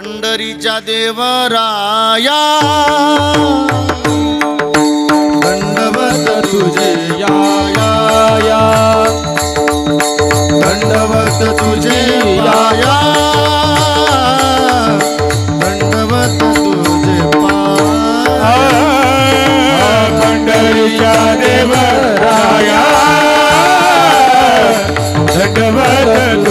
पंढरीच्या देवराया. दंडवत तुझे या या या. दंडवत तुझे या या. दंडवत तुझे पा. पंढरीच्या देवराया. दंडवत